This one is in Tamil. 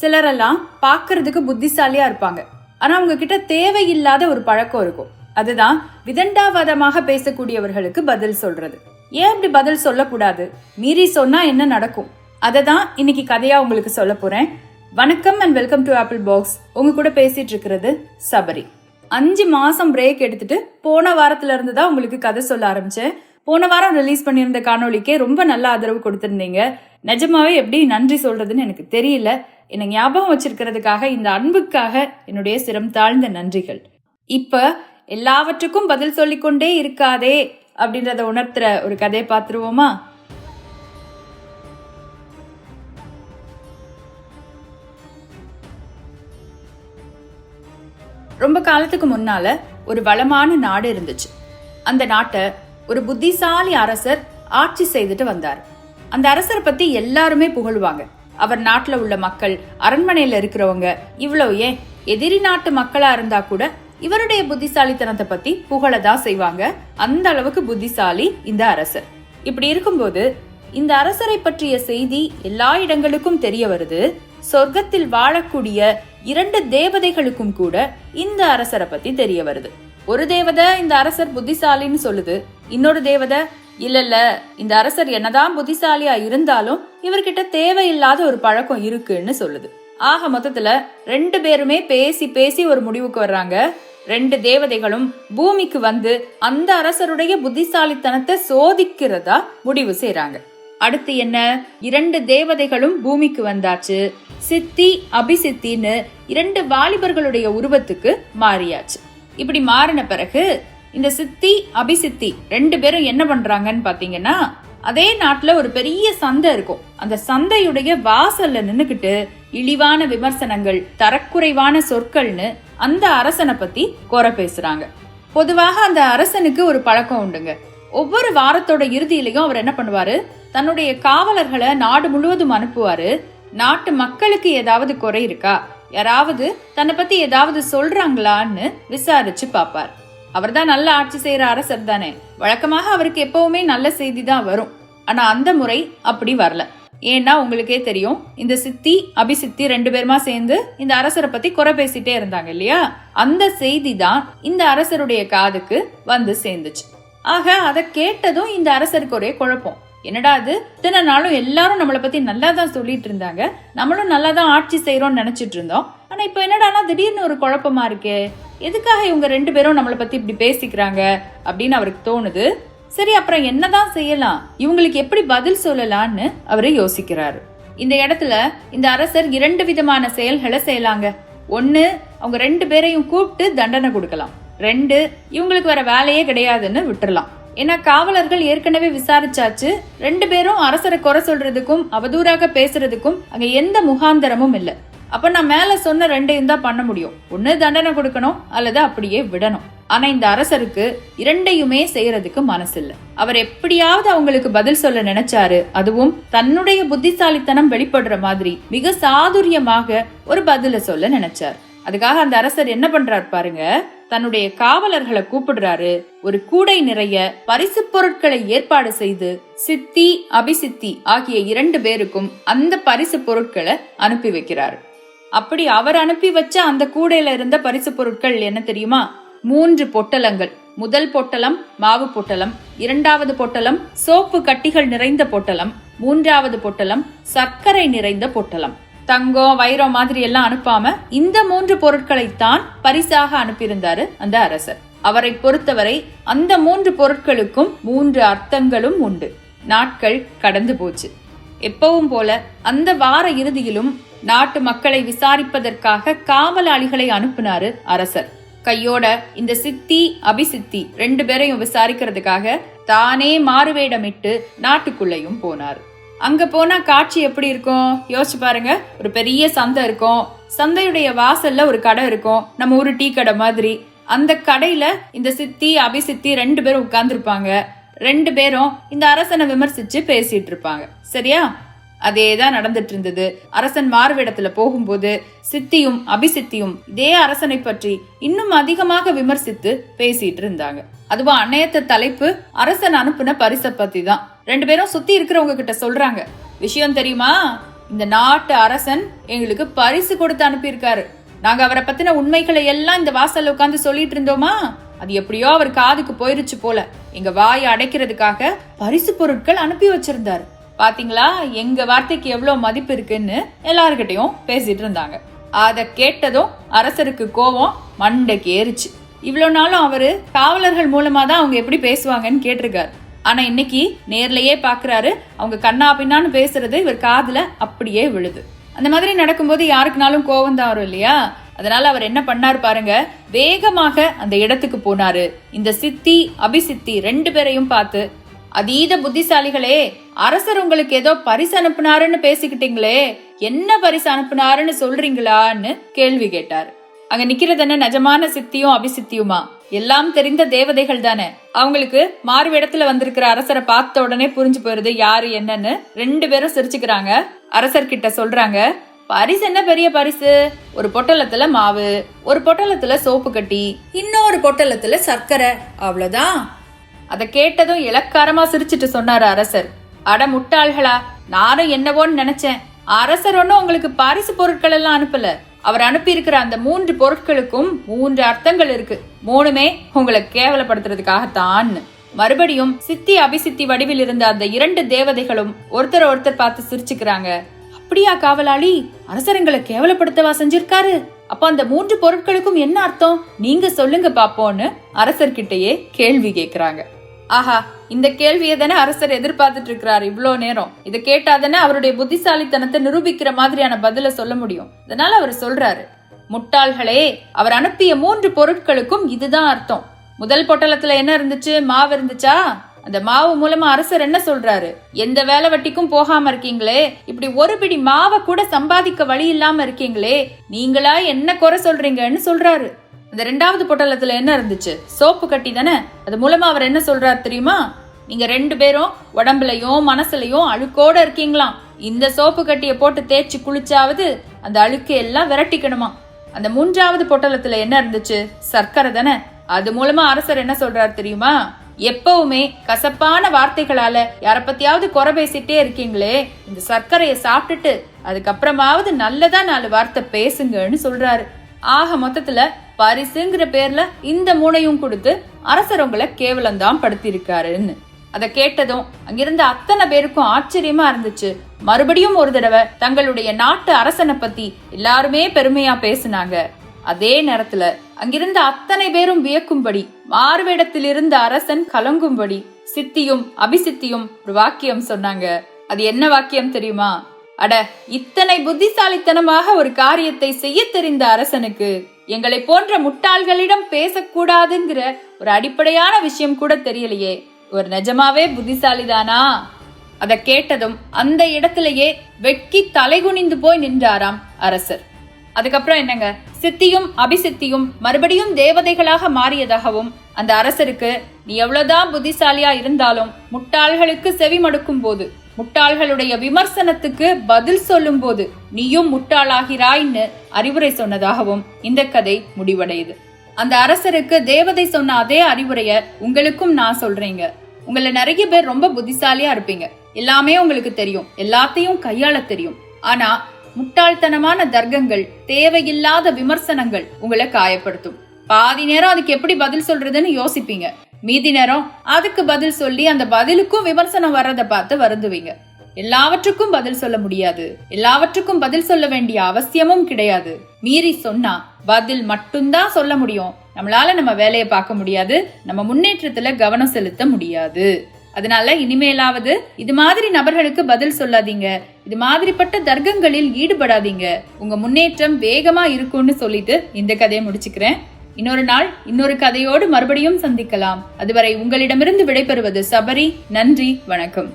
சிலரெல்லாம் பார்க்கறதுக்கு புத்திசாலியா இருப்பாங்க. ஆனா அவங்க கிட்ட தேவையில்லாத ஒரு பழக்கம் இருக்கும். அதுதான் விதண்டாவாதமாக பேசக்கூடியவர்களுக்கு பதில் சொல்றது. ஏன் அப்படி பதில் சொல்லக்கூடாது? மீறி சொன்னா என்ன நடக்கும்? அதை தான் இன்னைக்கு கதையா உங்களுக்கு சொல்ல போறேன். வணக்கம் and welcome to apple box உங்க கூட பேசிட்டு இருக்கிறது சபரி. அஞ்சு மாசம் பிரேக் எடுத்துட்டு போன வாரத்துல இருந்து தான் உங்களுக்கு கதை சொல்ல ஆரம்பிச்சேன். போன வாரம் ரிலீஸ் பண்ணியிருந்த காணொளிக்கே ரொம்ப நல்ல ஆதரவு கொடுத்துருந்தீங்க. நிஜமாவே எப்படி நன்றி சொல்றதுன்னு எனக்கு தெரியல. என்னை ஞாபகம் வச்சிருக்கிறதுக்காக இந்த அன்புக்காக என்னுடைய சிரம் தாழ்ந்த நன்றிகள். இப்ப எல்லாவற்றுக்கும் பதில் சொல்லிக்கொண்டே இருக்காதே அப்படின்றத உணர்த்துற ஒரு கதையை பார்த்துருவோமா? ரொம்ப காலத்துக்கு முன்னால ஒரு வளமான நாடு இருந்துச்சு. அந்த நாட்டை ஒரு புத்திசாலி அரசர் ஆட்சி செய்துட்டு வந்தார். அந்த அரசரை பத்தி எல்லாருமே புகழ்வாங்க. அவர் நாட்டில் உள்ள மக்கள் அரண்மனையில இருக்கிறவங்க இவ்வளோ ஏன்? எதிரி நாட்டு மக்களாக இருந்தா கூட இவருடைய புத்திசாலித்தனத்தை பத்தி புகழதான் செய்வாங்க. அந்த அளவுக்கு புத்திசாலி இந்த அரசர். இப்படி இருக்கும்போது இந்த அரசரை பற்றிய செய்தி எல்லா இடங்களுக்கும் தெரிய வருது. சொர்க்கத்தில் வாழக்கூடிய இரண்டு தேவதைகளுக்கும் கூட இந்த அரசரை பத்தி தெரிய வருது. ஒரு தேவதை இந்த அரசர் புத்திசாலின்னு சொல்லுது இன்னொரு தேவதை இல்ல இல்ல இந்த அரசர் என்னதான் புத்திசாலியா இருந்தாலும் இவர்கிட்ட தேவையில்லாத ஒரு பழக்கம் இருக்குன்னு சொல்லுது. ஆக மொத்தத்துல ரெண்டு பேருமே பேசி பேசி ஒரு முடிவுக்கு வர்றாங்க. ரெண்டு தேவதைகளும் பூமிக்கு வந்து அந்த அரசருடைய புத்திசாலித்தனத்தை சோதிக்கிறதா முடிவு செய்யறாங்க அடுத்து என்ன? இரண்டு தேவதைகளும் பூமிக்கு வந்தாச்சு. சித்தி அபிசித்தின்னு இரண்டு வாலிபர்களுடைய உருவத்துக்கு மாறியாச்சு. இப்படி மாறின பிறகு இந்த சித்தி அபிசித்தி ரெண்டு பேரும் என்ன பண்றாங்கன்னு பாத்தீங்கன்னா அதே நாட்டுல ஒரு பெரிய சந்தை இருக்கும். அந்த சந்தையுடைய வாசல்ல நின்னுக்கிட்டு இழிவான விமர்சனங்கள் தரக்குறைவான சொற்கள்னு அந்த அரசனை பத்தி குறை பேசுறாங்க. பொதுவாக அந்த அரசனுக்கு ஒரு பழக்கம் உண்டுங்க. ஒவ்வொரு வாரத்தோட இறுதியிலையும் அவர் என்ன பண்ணுவாரு? தன்னுடைய காவலர்களை நாடு முழுவதும் அனுப்புவாரு. நாட்டு மக்களுக்கு ஏதாவது குறை இருக்கா? யாராவது தன்னை பத்தி ஏதாவது சொல்றாங்களான்னு விசாரிச்சு அவர் அவர்தான் நல்ல ஆட்சி செய்யற அரசர் தானே. வழக்கமாக அவருக்கு எப்பவுமே நல்ல செய்தி தான் வரும். ஆனா அந்த முறை அப்படி வரல. ஏன்னா உங்களுக்கே தெரியும் இந்த சித்தி அபிசித்தி ரெண்டு பேருமா சேர்ந்து இந்த அரசரை பத்தி குறை பேசிட்டே இருந்தாங்க இல்லையா? அந்த செய்தி தான் இந்த அரசருடைய காதுக்கு வந்து சேர்ந்துச்சு. ஆக அதை கேட்டதும் இந்த அரசருக்கு ஒரே குழப்பம். என்னடா அது? இத்தனை நாளும் எல்லாரும் நம்மளை பத்தி நல்லா தான் சொல்லிட்டு இருந்தாங்க. நம்மளும் நல்லா தான் ஆட்சி செய்யறோம்னு நினைச்சிட்டு இருந்தோம். ஆனா இப்போ என்னடானா திடீர்னு ஒரு குழப்பமா இருக்கே. எதுக்காக இவங்க ரெண்டு பேரும் நம்மளை பத்தி இப்படி பேசிக்கிறாங்க? அப்படின்னு அவருக்கு தோணுது. சரி அப்புறம் என்னதான் செய்யலாம்? இவங்களுக்கு எப்படி பதில் சொல்லலாம்னு அவரு யோசிக்கிறாரு. இந்த இடத்துல இந்த அரசர் இரண்டு விதமான செயல்களை செய்யலாங்க. ஒன்னு அவங்க ரெண்டு பேரையும் கூப்பிட்டு தண்டனை கொடுக்கலாம். ரெண்டு இவங்களுக்கு வர வேலையே கிடையாதுன்னு விட்டுறலாம். ஏன்னா காவலர்கள் ஏற்கனவே விசாரிச்சாச்சு. ரெண்டு பேரும் அரசரை குறை சொல்றதுக்கும் அவதூறாக பேசுறதுக்கும் அங்க எந்த முகாந்தரமும் இல்ல. அப்ப நான் மேல சொன்ன ரெண்டையும் தான் பண்ண முடியும். ஒன்னு தண்டனை கொடுக்கணும் அல்லது அப்படியே விடணும். ஆனா இந்த அரசருக்கு இரண்டையுமே செய்யறதுக்கு மனசு இல்ல அவர் எப்படியாவது அவங்களுக்கு பதில் சொல்ல நினைச்சாரு. அதுவும் தன்னுடைய புத்திசாலித்தனம் வெளிப்படுற மாதிரி மிக சாதுரியமாக ஒரு பதில சொல்ல நினைச்சார். அதுக்காக அந்த அரசர் என்ன பண்றார் பாருங்க. தன்னுடைய காவலர்களை கூப்பிடுறாரு. ஒரு கூடை நிறைய பரிசு பொருட்களை ஏற்பாடு செய்து சித்தி அபிசித்தி ஆகிய இரண்டு பேருக்கும் அந்த பரிசு பொருட்களை அனுப்பி வைக்கிறாரு. அப்படி அவர் அனுப்பி வச்ச அந்த கூடையில இருந்த பரிசு பொருட்கள் என்ன தெரியுமா? மூன்று பொட்டலங்கள். முதல் பொட்டலம் மாவு பொட்டலம் இரண்டாவது பொட்டலம் சோப்பு கட்டிகள் நிறைந்த பொட்டலம் மூன்றாவது பொட்டலம் சர்க்கரை நிறைந்த பொட்டலம். தங்கம் வைரம் மாதிரி எல்லாம் அனுப்பாம இந்த மூன்று பொருட்களைத்தான் பரிசாக அனுப்பியிருந்தாரு அந்த அரசர். அவரை பொறுத்தவரை அந்த மூன்று பொருட்களுக்கும் மூன்று அர்த்தங்களும் உண்டு. நாட்கள் கடந்து போச்சு. எப்பவும் போல அந்த வார இறுதியிலும் நாட்டு மக்களை விசாரிப்பதற்காக காவலாளிகளை அனுப்பினாரு அரசர். கையோட இந்த சித்தி அபிசித்தி ரெண்டு பேரையும் விசாரிக்கிறதுக்காக தானே மாறுவேடமிட்டு நாட்டுக்குள்ளேயும் போனார். அங்கே போனால் காட்சி எப்படி இருக்கும்? யோசிச்சு பாருங்க. ஒரு பெரிய சந்தை இருக்கும். சந்தையுடைய வாசல்ல ஒரு கடை இருக்கும். நம்ம ஒரு டீ கடை மாதிரி. அந்த கடையில இந்த சித்தி அபிசித்தி ரெண்டு பேரும் உட்கார்ந்துருப்பாங்க. ரெண்டு பேரும் இந்த அரசனை விமர்சிச்சு பேசிட்டு இருப்பாங்க. சரியா? அதே தான் நடந்துட்டு இருந்தது அரசன் மாறுவிடத்துல போகும்போது சித்தியும் அபிசித்தியும் இதே அரசனை பற்றி இன்னும் அதிகமாக விமர்சித்து பேசிட்டு இருந்தாங்க அதுவும் அன்னையத்த தலைப்பு அரசன் அனுப்புன பரிச பத்தி தான் ரெண்டு பேரும் சுத்தி இருக்கிறவங்க கிட்ட சொல்றாங்க. விஷயம் தெரியுமா? இந்த நாட்டு அரசன் எங்களுக்கு பரிசு கொடுத்து அனுப்பியிருக்காரு. நாங்க அவரை பத்தின உண்மைகளை எல்லாம் இந்த வாசல்ல உட்காந்து சொல்லிட்டு இருந்தோமா அது எப்படியோ அவர் காதுக்கு போயிருச்சு போல. எங்க வாயை அடைக்கிறதுக்காக பரிசு பொருட்கள் அனுப்பி வச்சிருந்தாரு. பார்த்தீங்களா எங்கள் வார்த்தைக்கு எவ்வளோ மதிப்பு இருக்குன்னு எல்லாருக்கிட்டையும் பேசிட்டு இருந்தாங்க. அதை கேட்டதும் அரசருக்கு கோபம் மண்டைக்கு ஏறிச்சு. இவ்வளோ நாளும் அவர் காவலர்கள் மூலமாக தான் அவங்க எப்படி பேசுவாங்கன்னு கேட்டிருக்காரு. ஆனால் இன்னைக்கு நேர்லையே பார்க்குறாரு அவங்க கண்ணா பின்னான்னு பேசுறது இவர் காதில் அப்படியே விழுது. அந்த மாதிரி நடக்கும்போது யாருக்குனாலும் கோவம் தான் வரும் இல்லையா? அதனால அவர் என்ன பண்ணார் பாருங்க. வேகமாக அந்த இடத்துக்கு போனாரு. இந்த சித்தி அபிசித்தி ரெண்டு பேரையும் பார்த்து அதீத புத்திசாலிகளே அரசர் உங்களுக்கு ஏதோ பரிசு அனுப்புனாருன்னு பேசிக்கிட்டீங்களே என்ன பரிசு அனுப்புனாருன்னு சொல்றீங்களான்னு கேள்வி கேட்டார். அங்க நிக்கிறது என்ன? நிஜமான சித்தியும் அபிசித்தியுமா? எல்லாம் தெரிந்த தேவதைகள் தானே. அவங்களுக்கு மாறு இடத்துல வந்திருக்கிற அரசரை பார்த்த உடனே புரிஞ்சு போயிருது யாரு என்னன்னு. ரெண்டு பேரும் சிரிச்சுக்கிறாங்க. அரசர் கிட்ட சொல்றாங்க பரிசு என்ன பெரிய பரிசு? ஒரு பொட்டலத்துல மாவு ஒரு பொட்டலத்துல சோப்பு கட்டி இன்னொரு பொட்டலத்துல சர்க்கரை அவ்வளவுதான். அதை கேட்டதும் இலக்காரமா சிரிச்சிட்டு சொன்னாரு அரசர். அட முட்டாள்களா நானும் என்னவோன்னு நினைச்சேன். அரசர் ஒன்னும் உங்களுக்கு பரிசு பொருட்கள் எல்லாம் அனுப்பல. அவர் அனுப்பியிருக்கிற அந்த மூன்று பொருட்களுக்கும் மூன்று அர்த்தங்கள் இருக்கு. மூணுமே உங்களை கேவலப்படுத்துறதுக்காகத்தான் மறுபடியும் சித்தி அபிசித்தி வடிவில் இருந்த அந்த இரண்டு தேவதைகளும் ஒருத்தர் ஒருத்தர் பார்த்து சிரிச்சுக்கிறாங்க. அப்படியா காவலாளி அரசர் எங்களை கேவலப்படுத்தவா செஞ்சிருக்காரு? அப்ப அந்த மூன்று பொருட்களுக்கும் என்ன அர்த்தம்? நீங்க சொல்லுங்க பாப்போன்னு அரசர்கிட்டயே கேள்வி கேக்குறாங்க. ஆஹா இந்த கேள்வியை தானே அரசர் எதிர்பார்த்துட்டு இருக்கிறார் இவ்வளோ நேரம். இதை கேட்டாதானே அவருடைய புத்திசாலித்தனத்தை நிரூபிக்கிற மாதிரியான பதில சொல்ல முடியும். அதனால அவர் சொல்றாரு முட்டாள்களே அவர் அனுப்பிய மூன்று பொருட்களுக்கும் இதுதான் அர்த்தம். முதல் பொட்டலத்துல என்ன இருந்துச்சு? மாவு இருந்துச்சா? அந்த மாவு மூலமா அரசர் என்ன சொல்றாரு? எந்த வேலை வட்டிக்கும் போகாம இருக்கீங்களே இப்படி ஒரு பிடி மாவை கூட சம்பாதிக்க வழி இல்லாம இருக்கீங்களே நீங்களா என்ன குறை சொல்றீங்கன்னு சொல்றாரு. அந்த ரெண்டாவது பொட்டலத்தில் என்ன இருந்துச்சு? சோப்பு கட்டி தானே? அது மூலமாக அவர் என்ன சொல்கிறார் தெரியுமா? நீங்கள் ரெண்டு பேரும் உடம்புலையும் மனசுலையும் அழுக்கோட இருக்கீங்களாம் இந்த சோப்பு கட்டியை போட்டு தேய்ச்சி குளிச்சாவது அந்த அழுக்கு எல்லாம் விரட்டிக்கணுமா? அந்த மூன்றாவது பொட்டலத்தில் என்ன இருந்துச்சு? சர்க்கரை தானே? அது மூலமா அரசர் என்ன சொல்றாரு தெரியுமா? எப்பவுமே கசப்பான வார்த்தைகளால யார பத்தியாவது குறை பேசிட்டே இருக்கீங்களே இந்த சர்க்கரையை சாப்பிட்டுட்டு அதுக்கப்புறமாவது நல்லதா நாலு வார்த்தை பேசுங்கன்னு சொல்றாரு. ஆக மொத்தத்துல பரிசுங்கிற பேர்ல இந்த மூனையும் கொடுத்து அரசர் உங்களை கேவலம் தான் படுத்திருக்காருன்னு அதை கேட்டதும் அங்கிருந்த அத்தனை பேருக்கும் ஆச்சரியமா இருந்துச்சு. மறுபடியும் ஒரு தடவை தங்களுடைய நாட்டு அரசனை பத்தி எல்லாருமே பெருமையா பேசினாங்க. அதே நேரத்துல அங்கிருந்த அத்தனை பேரும் வியக்கும்படி மாறுவேடத்தில் இருந்த அரசன் கலங்கும்படி சித்தியும் அபிசித்தியும் ஒரு வாக்கியம் சொன்னாங்க. அது என்ன வாக்கியம் தெரியுமா? அட இத்தனை புத்திசாலித்தனமாக ஒரு காரியத்தை செய்ய தெரிந்த அரசனுக்கு எங்களை போன்ற முட்டாள்களிடம் பேசக்கூடாதுங்கிற ஒரு அடிப்படையான விஷயம் கூட தெரியலையே. ஒரு நிஜமாவே புத்திசாலிதானா? அதை கேட்டதும் அந்த இடத்திலேயே வெட்கி தலைகுனிந்து போய் நின்றாராம் அரசர். அதுக்கப்புறம் என்னங்க? சித்தியும் அபிசித்தியும் மறுபடியும் தேவதைகளாக மாறியதாகவும் அந்த அரசருக்கு நீ எவ்வளவுதான் புத்திசாலியா இருந்தாலும் முட்டாள்களுக்கு செவி மடுக்கும் போது முட்டாள்களுடைய விமர்சனத்துக்கு பதில் சொல்லும்போது நீயும் முட்டாளாகிறாய்ன்னு அறிவுரை சொன்னதாகவும் இந்த கதை முடிவடையுது. அந்த அரசருக்கு தேவதை சொன்ன அதே அறிவுரைய உங்களுக்கும் நான் சொல்றேங்க. உங்களை நிறைய பேர் ரொம்ப புத்திசாலியா இருப்பீங்க. எல்லாமே உங்களுக்கு தெரியும். எல்லாத்தையும் கையாள தெரியும். ஆனா முட்டாள்தனமான தர்க்கங்கள் தேவையில்லாத விமர்சனங்கள் உங்களை காயப்படுத்தும். பாதி நேரம் அதுக்கு எப்படி பதில் சொல்றதுன்னு யோசிப்பீங்க. மீதி நேரம் அதுக்கு பதில் சொல்லி அந்த பதிலுக்கும் விமர்சனம் வர்றத பார்த்து வருந்துவீங்க. எல்லாவற்றுக்கும் பதில் சொல்ல முடியாது. எல்லாவற்றுக்கும் பதில் சொல்ல வேண்டிய அவசியமும் கிடையாது. மீறி சொன்னா பதில் மட்டும்தான் சொல்ல முடியும். நம்மளால நம்ம வேலையை பார்க்க முடியாது. நம்ம முன்னேற்றத்துல கவனம் செலுத்த முடியாது. அதனால இனிமேலாவது இது மாதிரி நபர்களுக்கு பதில் சொல்லாதீங்க. இது மாதிரிப்பட்ட தர்க்கங்களில் ஈடுபடாதீங்க. உங்க முன்னேற்றம் வேகமா இருக்கும்னு சொல்லிட்டு இந்த கதையை முடிச்சுக்கிறேன். இன்னொரு நாள் இன்னொரு கதையோடு மறுபடியும் சந்திக்கலாம். அதுவரை உங்களிடமிருந்து விடைபெறுவது சபரி. நன்றி வணக்கம்.